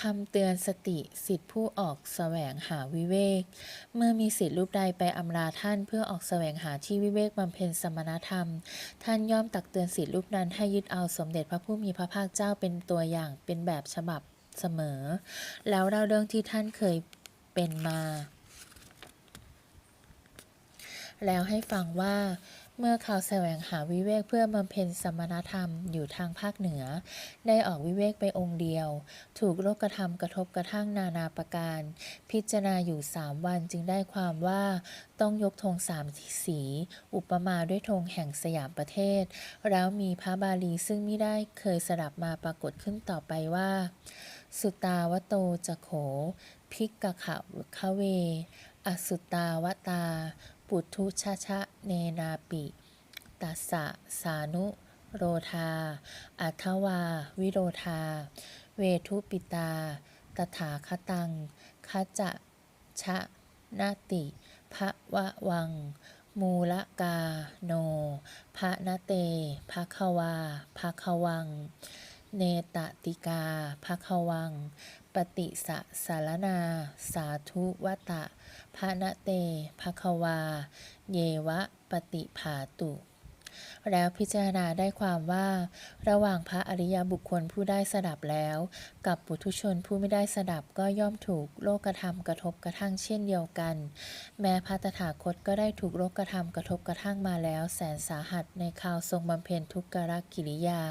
คำเตือนสติสิทธิผู้ออกแสวงหาวิเวก เมื่อมีสิทธิรูปใดไปอำลาท่านเพื่อออกแสวงหาที่วิเวกบำเพ็ญสมณธรรม ท่านย่อมตักเตือนสิทธิรูปนั้นให้ยึดเอาสมเด็จพระผู้มีพระภาคเจ้าเป็นตัวอย่างเป็นแบบฉบับเสมอ แล้วเล่าเรื่องที่ท่านเคยเป็นมา แล้วให้ฟังว่า เมื่อเขาแสวงหาวิเวกเพื่อบำเพ็ญสมณธรรมอยู่ทางภาคเหนือ ได้ออกวิเวกไปองค์เดียว ถูกโลกธรรมกระทบกระทั่งนานาประการ พิจารณาอยู่สามวันจึงได้ความว่าต้องยกธงสามสี อุปมาด้วยธงแห่งสยามประเทศ แล้วมีพระบาลีซึ่งไม่ได้เคยสดับมาปรากฏขึ้นต่อไปว่า สุตาวโตจะโข พิกกะขะคะเว อสุตาวตา ปุถุชะชะเนนาปิตัสสะสานุโรธา อัทวา วิโรธา เวทุปิตา ตถาคตังคจะชะนาติภะวะวัง มูลกาโนภะนเตภะคะวาภะควัง เนตติกาภะควัง ปฏิสะสารนา สาธุวตะภะนเตภะควา เยวะปฏิภาตุ แล้วพิจารณาได้ความว่า ระหว่างพระอริยบุคคลผู้ได้สดับแล้ว กับปุถุชนผู้ไม่ได้สดับก็ย่อมถูกโลกธรรมกระทบกระทั่งเช่นเดียวกัน แม้พระตถาคตก็ได้ถูกโลกธรรมกระทบกระทั่งมาแล้ว แสนสาหัสในคราวทรงบำเพ็ญทุกขกิริยา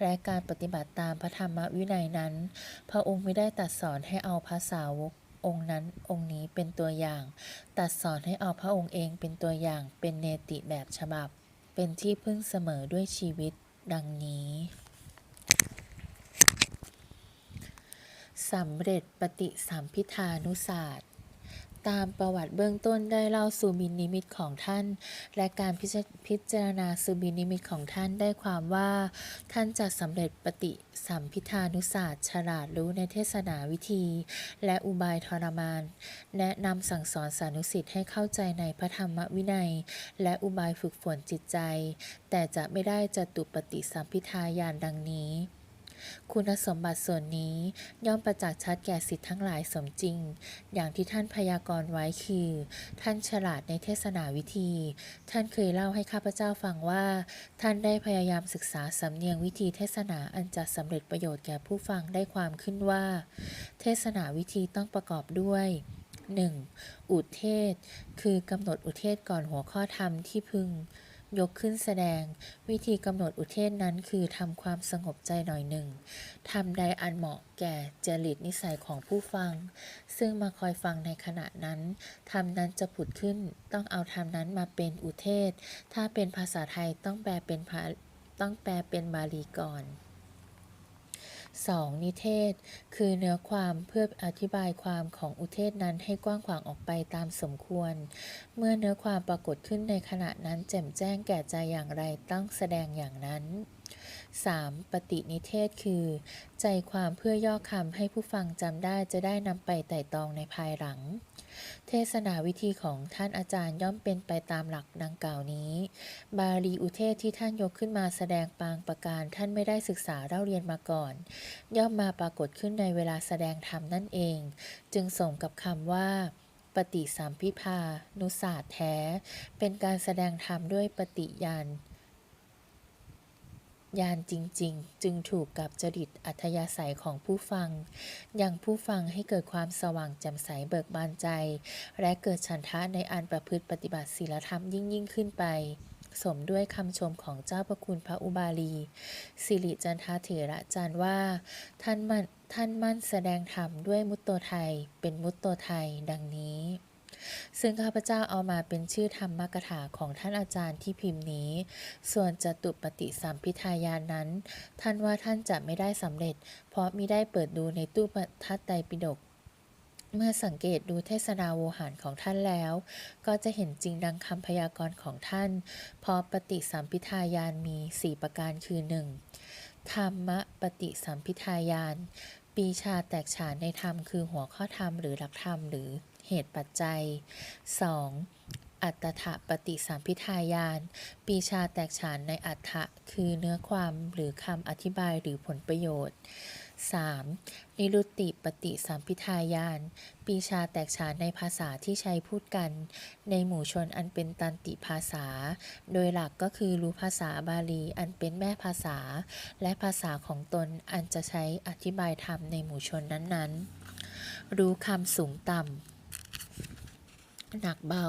และการปฏิบัติตามพระธรรมวินัยนั้น พระองค์ไม่ได้ตัดสอนให้เอาภาษาวกองค์นั้นองค์นี้เป็นตัวอย่าง ตัดสอนให้เอาพระองค์เองเป็นตัวอย่างเป็นเนติแบบฉบับ เป็นที่พึ่งเสมอด้วยชีวิตดังนี้สำเร็จปฏิสัมพิธานุศาสตร์ ตามประวัติเบื้องต้นได้เล่าสุบินนิมิตของท่าน และการพิจพจารณาสุบินนิมิตของท่านได้ความว่า ท่านจะสำเร็จปฏิสัมพิธานุศาสตร์ฉลาดรู้ในเทศนาวิธี และอุบายทรมาน แนะนำสั่งสอนสานุสิทธิ์ให้เข้าใจในพระธรรมวินัย และอุบายฝึกฝนจิตใจ แต่จะไม่ได้จตุปฏิสัมพิทาญาณดังนี้ คุณสมบัติส่วนนี้ย่อมประจักษ์ชัดแก่สิทธิ์ทั้งหลายสมจริง อย่างที่ท่านพยากรณ์ไว้คือ ท่านฉลาดในเทศนาวิธี ท่านเคยเล่าให้ข้าพเจ้าฟังว่า ท่านได้พยายามศึกษาสำเนียงวิธีเทศนาอันจะสำเร็จประโยชน์แก่ผู้ฟังได้ความขึ้นว่า เทศนาวิธีต้องประกอบด้วย 1. อุเทศ คือกำหนดอุเทศก่อนหัวข้อธรรมที่พึง ยกขึ้นแสดง วิธีกำหนดอุเทศนั้นคือทำความสงบใจหน่อยหนึ่งทำใดอันเหมาะแก่จริตนิสัยของผู้ฟัง ซึ่งมาคอยฟังในขณะนั้นทำนั้นจะผุดขึ้น ต้องเอาทำนั้นมาเป็นอุเทศ ถ้าเป็นภาษาไทยต้องแปลเป็นภาต้องแปลเป็นบาลีก่อน 2. นิเทศ คือเนื้อความเพื่ออธิบายความของอุเทศนั้นให้กว้างขวางออกไปตามสมควร เมื่อเนื้อความปรากฏขึ้นในขณะนั้นแจ่มแจ้งแก่ใจอย่างไรต้องแสดงอย่างนั้น 3. ปฏินิเทศคือ ใจความเพื่อย่อคำให้ผู้ฟังจำได้จะได้นำไปไต่ตองในภายหลัง เทศนาวิธีของท่านอาจารย์ย่อมเป็นไปตามหลักดังกล่าวนี้ บาลีอุเทศที่ท่านยกขึ้นมาแสดงปางประการท่านไม่ได้ศึกษาเล่าเรียนมาก่อน ย่อมมาปรากฏขึ้นในเวลาแสดงธรรมนั่นเอง จึงส่งกับคำว่าปฏิสามพิพานุศาสตร์แท้ เป็นการแสดงธรรมด้วยปฏิญาณ ญาณจริง ๆ จึงถูกกับจริตอัธยาศัยของผู้ฟัง ยังผู้ฟังให้เกิดความสว่างแจ่มใสเบิกบานใจ และเกิดฉันทะในอันประพฤติปฏิบัติศีลธรรมยิ่งยิ่งขึ้นไป สมด้วยคำชมของเจ้าพระคุณพระอุบาลี สิริจันทาเถระจารย์ว่า ท่านมั่นท่านมั่นแสดงธรรมด้วยมุตโตไทย เป็นมุตโตไทย ดังนี้ ซึ่งข้าพเจ้าเอามาเป็นชื่อธรรมกถาของท่านอาจารย์ที่พิมพ์นี้ ส่วนจตุปฏิสัมพิทายานนั้น ท่านว่าท่านจะไม่ได้สำเร็จ เพราะมิได้เปิดดูในตู้ทัดไตรปิฎกเมื่อสังเกตดูเทศนาโวหารของท่านแล้ว ก็จะเห็นจริงดังคำพยากรณ์ของท่านเพราะปฏิสัมพิทายานมี 4 ประการคือ 1. ธรรมปฏิสัมพิทายาน ปีชาแตกฉานในธรรมคือหัวข้อธรรมหรือหลักธรรมหรือ เหตุปัจจัย 2. อัตถะปฏิสัมพิทายาน ปีชาแตกฉานในอัตถะคือเนื้อความหรือคำอธิบายหรือผลประโยชน์ 3. นิรุตติปฏิสัมพิทายาน ปีชาแตกฉานในภาษาที่ใช้พูดกัน ในหมู่ชนอันเป็นตันติภาษา โดยหลักก็คือรู้ภาษาบาลีอันเป็นแม่ภาษา และภาษาของตนอันจะใช้อธิบายธรรมในหมู่ชนนั้นๆ รู้คำสูงต่ำ หนักเบา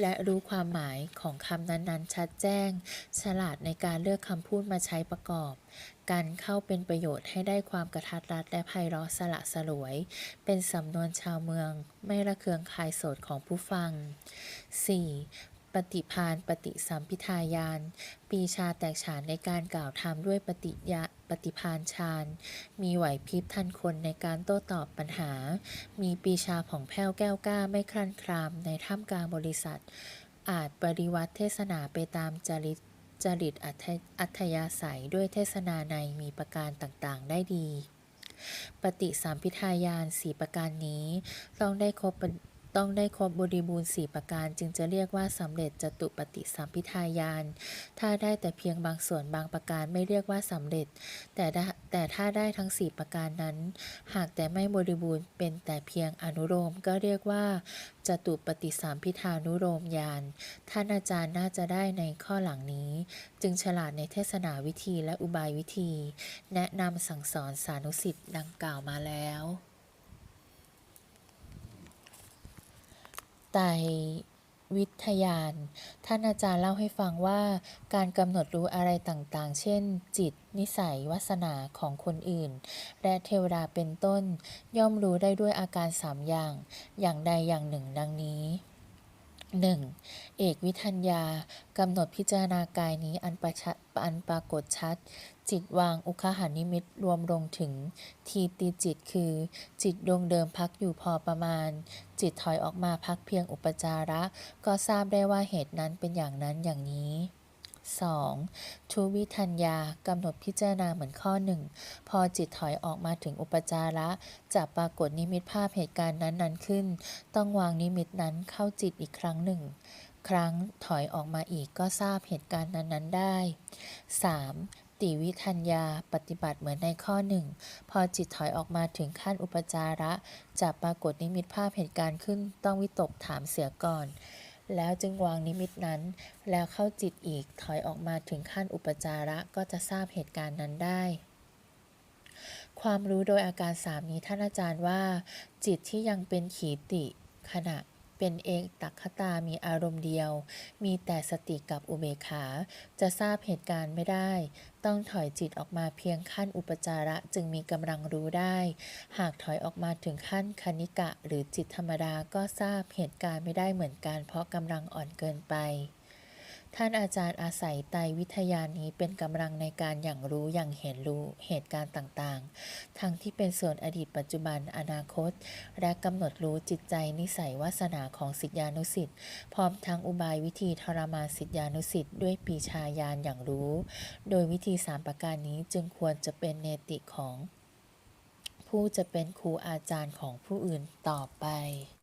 และรู้ความหมายของคำนั้นๆ ชัดแจ้ง ฉลาดในการเลือกคำพูดมาใช้ประกอบ การเข้าเป็นประโยชน์ให้ได้ความกระทัดรัดและไพเราะสละสลวย เป็นสำนวนชาวเมือง ไม่ระเคืองคายโสดของผู้ฟัง 4. ปฏิพานปฏิสัมพิทายาน ปีชาแตกฉานในการกล่าวธรรมด้วยปฏิยะปฏิพานฌาน มีไหวพริบทันคนในการโต้ตอบปัญหา มีปีชาผ่องแผ้วแก้วกล้าไม่ครั่นครามในท่ามกลางบริษัท อาจปริวัติเทศนาไปตามจริตจริตอัธยอัธยาศัยด้วยเทศนาในมีประการต่างๆ ได้ดี ปฏิสัมพิทายานสี่ประการนี้ ต้องได้ครบ ต้องได้ครบบริบูรณ์สี่ประการ จึงจะเรียกว่าสำเร็จจตุปฏิสัมพิทายาน ถ้าได้แต่เพียงบางส่วนบางประการไม่เรียกว่าสำเร็จ แต่แต่ถ้าได้ทั้งสี่ประการนั้น หากแต่ไม่บริบูรณ์เป็นแต่เพียงอนุโลมก็เรียกว่าจตุปฏิสัมพิทานุโลมยาน ท่านอาจารย์น่าจะได้ในข้อหลังนี้ จึงฉลาดในเทศนาวิธีและอุบายวิธี แนะนำสั่งสอนสานุสิทธิ์ดังกล่าวมาแล้ว ไตรวิทยาน ท่านอาจารย์เล่าให้ฟังว่า การกำหนดรู้อะไรต่างๆ เช่น จิต นิสัย วาสนาของคนอื่น และเทวดาเป็นต้น ย่อมรู้ได้ด้วยอาการสามอย่าง อย่างใดอย่างหนึ่งดังนี้ 1. เอกวิทัญญากำหนดพิจารณากายนี้อันประชะอันปรากฏชัด จิตวางอุคหานิมิตรวมลงถึงทีติจิตคือ จิตดวงเดิมพักอยู่พอประมาณ จิตถอยออกมาพักเพียงอุปจาระ ก็ทราบได้ว่าเหตุนั้นเป็นอย่างนั้นอย่างนี้ 2. ทุวิทัญญากำหนดพิจารณาเหมือนข้อหนึ่ง พอจิตถอยออกมาถึงอุปจาระ จะปรากฏนิมิตภาพเหตุการณ์นั้นๆขึ้น ต้องวางนิมิตนั้นเข้าจิตอีกครั้งหนึ่งครั้งถอยออกมาอีกก็ทราบเหตุการณ์นั้น ๆ ได้ 3. ติวิทัญญาปฏิบัติเหมือนในข้อหนึ่ง พอจิตถอยออกมาถึงขั้นอุปจาระจะปรากฏนิมิตภาพเหตุการณ์ขึ้นต้องวิตกถามเสียก่อน แล้วจึงวางนิมิตนั้น แล้วเข้าจิตอีกถอยออกมาถึงขั้นอุปจาระก็จะทราบเหตุการณ์นั้นได้ความรู้โดยอาการสามนี้ท่านอาจารย์ว่า จิตที่ยังเป็นขีติขณะ เป็นเอกตักขตามีอารมณ์เดียว มีแต่สติกับอุเบกขา จะทราบเหตุการณ์ไม่ได้ ต้องถอยจิตออกมาเพียงขั้นอุปจาระจึงมีกำลังรู้ได้ หากถอยออกมาถึงขั้นคณิกะ หรือจิตธรรมดาก็ทราบเหตุการณ์ไม่ได้เหมือนกัน เพราะกำลังอ่อนเกินไป ท่านอาจารย์อาศัยไตรวิทยานี้เป็นกำลังในการอย่างรู้อย่างเห็นรู้เหตุการณ์ต่างๆ ทั้งที่เป็นส่วนอดีตปัจจุบันอนาคต และกำหนดรู้จิตใจนิสัยวาสนาของสิทธานุสิทธิ์พร้อมทั้งอุบายวิธีทรมานสิทธานุสิทธิ์ด้วยปีชาญาณอย่างรู้ โดยวิธีสามประการนี้จึงควรจะเป็นเนติของ ผู้จะเป็นครูอาจารย์ของผู้อื่นต่อไป